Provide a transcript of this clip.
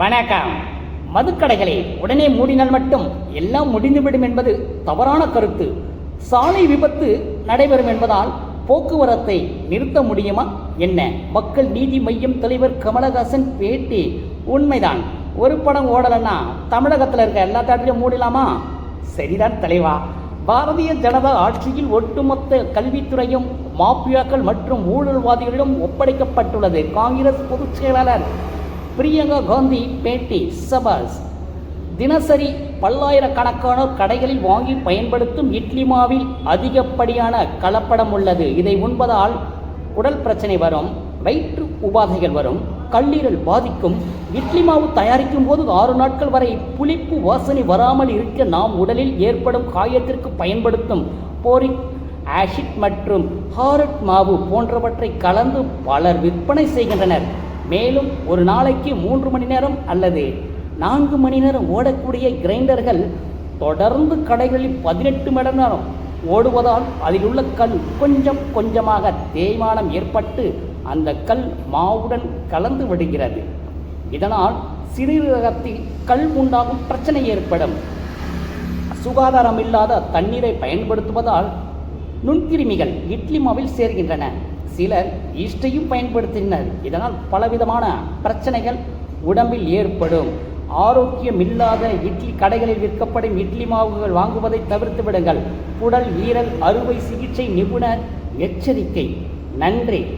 வணக்கம். மதுக்கடைகளை உடனே மூடினால் மட்டும் எல்லாம் முடிந்துவிடும் என்பது தவறான கருத்து. சாலை விபத்து நடைபெறும் என்பதால் போக்குவரத்தை நிறுத்த முடியுமா? என்ன? மக்கள் நீதி மையம் தலைவர் கமலஹாசன் பேட்டி. உண்மைதான். ஒரு படம் ஓடலைன்னா தமிழகத்தில் இருக்க எல்லா தேட்டரையும் மூடலாமா? சரிதான் தலைவா. பாரதிய ஜனதா ஆட்சியில் ஒட்டுமொத்த கல்வித்துறையும் மாஃபியாக்கள் மற்றும் ஊழல்வாதிகளிடம் ஒப்படைக்கப்பட்டுள்ளது. காங்கிரஸ் பொதுச் செயலாளர் பிரியங்கா காந்தி பேட்டி சபாஸ். தினசரி பல்லாயிரக்கணக்கானோர் கடைகளில் வாங்கி பயன்படுத்தும் இட்லி மாவில் அதிகப்படியான கலப்படம் உள்ளது. இதை உண்பதால் உடல் பிரச்சனை வரும் வயிற்று உபாதைகள் வரும் கல்லீரல் பாதிக்கும். இட்லி மாவு தயாரிக்கும் போது ஆறு நாட்கள் வரை புளிப்பு வாசனை வராமல் இருக்க நாம் உடலில் ஏற்படும் காயத்திற்கு பயன்படுத்தும் போரிக் ஆசிட் மற்றும் ஹாரட் மாவு போன்றவற்றை கலந்து பலர் விற்பனை செய்கின்றனர். மேலும் ஒரு நாளைக்கு மூன்று மணி நேரம் அல்லது நான்கு மணி நேரம் ஓடக்கூடிய கிரைண்டர்கள் தொடர்ந்து கடைகளில் பதினெட்டு மணி நேரம் ஓடுவதால் அதில் உள்ள கல் கொஞ்சம் கொஞ்சமாக தேய்மானம் ஏற்பட்டு அந்த கல் மாவுடன் கலந்து விடுகிறது. இதனால் சிறுநீரகத்தில் கல் உண்டாகும் பிரச்சனை ஏற்படும். சுகாதாரம் இல்லாத தண்ணீரை பயன்படுத்துவதால் நுண்கிருமிகள் இட்லி மாவில் சேர்கின்றன. சிலர் ஈஸ்டையும் பயன்படுத்தினர். இதனால் பலவிதமான பிரச்சனைகள் உடம்பில் ஏற்படும். ஆரோக்கியமில்லாத இட்லி கடைகளில் விற்கப்படும் இட்லி மாவுகள் வாங்குவதை தவிர்த்து விடுங்கள். குடல் ஈரல் அறுவை சிகிச்சை நிபுணர் எச்சரிக்கை. நன்றி.